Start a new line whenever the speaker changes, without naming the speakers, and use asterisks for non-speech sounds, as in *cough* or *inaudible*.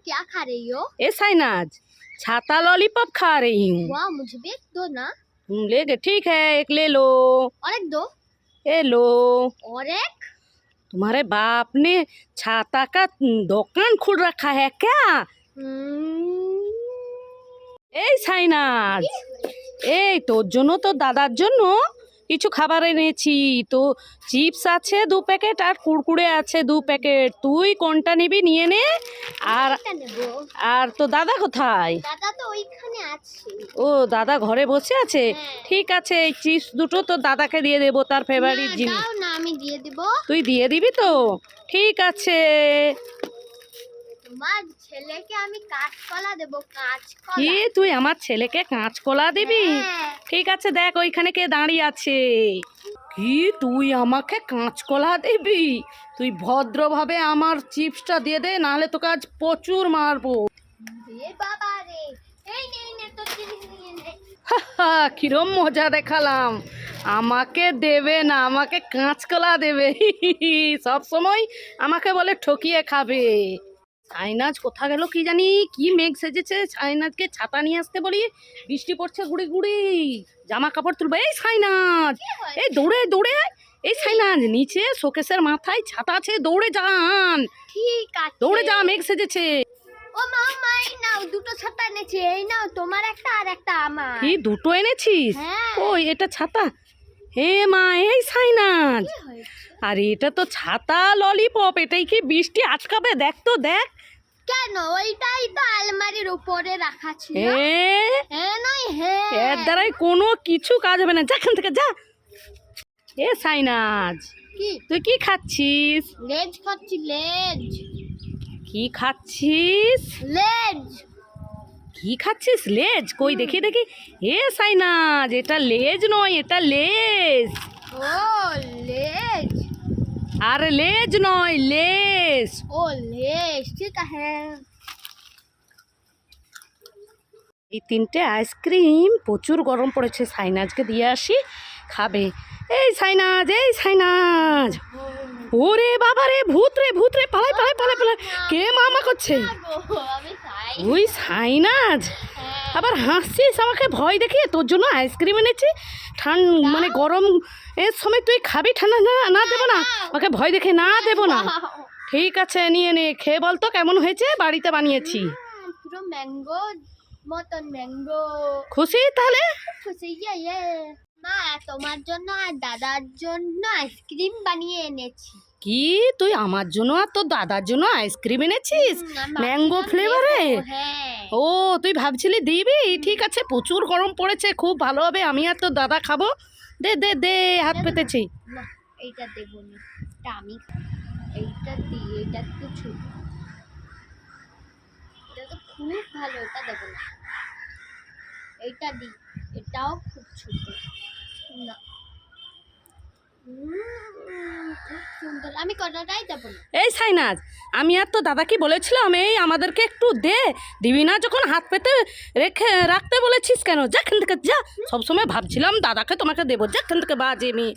क्या खा रही हो
ए साइनाज छाता लॉलीपॉप खा रही हूँ
वाह मुझे भी एक दो ना
तुम ले गए ठीक है एक ले लो
और एक दो
ए लो
और एक
तुम्हारे बाप ने छाता का दुकान खोल रखा है क्या
हम्म,
এই সাইনাজ এই তোর জন্য তো দাদার জন্য কিছু খাবার এনেছি। তো চিপস আছে দু প্যাকেট আর কুড়কুড়ে আছে দু প্যাকেট। তুই কোনটা নিবি নিয়ে নে। আর আর তো দাদা কোথায়? ও দাদা ঘরে বসে আছে?
হ্যাঁ।
ঠিক আছে এই চিপস দুটো তো দাদাকে দিয়ে দেবো তার ফেভারিট জিনিস।
আমি দিয়ে দিব।
তুই দিয়ে দিবি তো? ঠিক আছে।
তোমার ছেলেকে আমি কাঁচকলা দেবো কাঁচকলা।
কি তুই আমার ছেলেকে কাঁচকলা দিবি?
হ্যাঁ।
ঠিক আছে দেখ ওইখানে কে দাঁড়িয়ে আছে। কি তুই আমাকে কাঁচকলা দিবি? তুই ভদ্রভাবে আমার চিপসটা দিয়ে দে নাহলে তোকে আজ প্রচুর মারবো। কিরম মজা দেখালাম। আমাকে দেবে না আমাকে কাঁচকলা দেবে। *laughs* সব সময় আমাকে বলে ঠকিয়ে খাবে। সাইনাজ কোথা গেল কি জানি? কি মেঘ সেজেছে? সাইনাজকে ছাতা নিয়ে আসতে বলি। বৃষ্টি পড়ছে গুড়ি গুড়ি জামা কাপড় তুলবে। এই সাইনাজ এই দৌড়ে দৌড়ে। এই সাইনাজ নিচে শোকেসের মাথায় ছাতা আছে। দৌড়ে যান।
ঠিক আছে।
দৌড়ে যা মেঘ সেজেছে।
ও মা মা এই নাও দুটো ছাতা এনেছি। এই নাও তোমার একটা আর একটা আমার।
কি দুটো এনেছিস?
হ্যাঁ।
ওই এটা ছাতা। হে মা এই সাইনাজ। আর এটা তো ছাতা ললিপপ এটাই কি বৃষ্টি আটকাবে? দেখ তো দেখ।
কেন? ওইটাই তো আলমারির উপরে রাখা ছিল।
এর দ্বারাই কোনো কিছু কাজ হবে না। যা এখান থেকে যা। এ সাইনাজ
কি?
তুই কি খাচ্ছিস?
লেজ খাচ্ছি লেজ।
কি খাচ্ছিস?
লেজ।
কি খাচ্ছিস লেজ? কই দেখি দেখি। এ সাইনাজ এটা লেজ নয় এটা লেজ।
ও লেজ।
আর লেজ নয় লেজ।
ও লেজ ঠিক আছে।
এই তিনটে আইসক্রিম প্রচুর গরম পড়েছে সাইনাজকে দিয়ে আসি খাবে। এই সাইনাজ এই সাইনাজ। ওরে বাবা রে ভূত রে ভূত রে পালাই পালাই পালাই পালাই। কে মামা করছে? ওই সাইনাজ?
হ্যাঁ।
আবার হাসছিস আমাকে ভয় দেখিয়ে তোর জন্য আইসক্রিম এনেছি। ঠান মানে গরম এর সময় তুই খাবি? ঠান্ডা না না দেবো না। আমাকে ভয় দেখে না দেবো না। ঠিক আছে নিয়ে নে। খেয়ে বল তো কেমন হয়েছে? বাড়িতে বানিয়েছি।
হুম, পুরো ম্যাঙ্গো মতন ম্যাঙ্গো।
খুশি তাহলে?
খুশি ইয়ে ইয়ে। মা তোমার জন্য আর দাদার জন্য আইসক্রিম বানিয়ে এনেছি।
কি? তুই আমার জন্য আর তোর দাদার জন্য আইসক্রিম এনেছিস? ম্যাঙ্গো ফ্লেভারে ও তুই ভাবছিলি দিবি? ঠিক আছে প্রচুর গরম পড়েছে খুব ভালো হবে আমি আর তোর দাদা খাব। দে দে দে হাত পেতেছি।
এইটা দেবো না এটা আমি এইটা দিই এইটা একটু ছোট এটা তো খুব ভালো এটা দেবো না। এইটা দিই এটাও খুব ছোট। না। সুন্দর আমি
এই সাইনাজ, আমি আর তো দাদাকে বলেছিলাম, এই আমাদেরকে একটু দে। দিবি না যখন হাত পেতে রেখে রাখতে বলেছিস কেন? যা এখান থেকে যা। সবসময় ভাবছিলাম দাদাকে তোমাকে দেবো। যা এখান থেকে বাজে মেয়ে।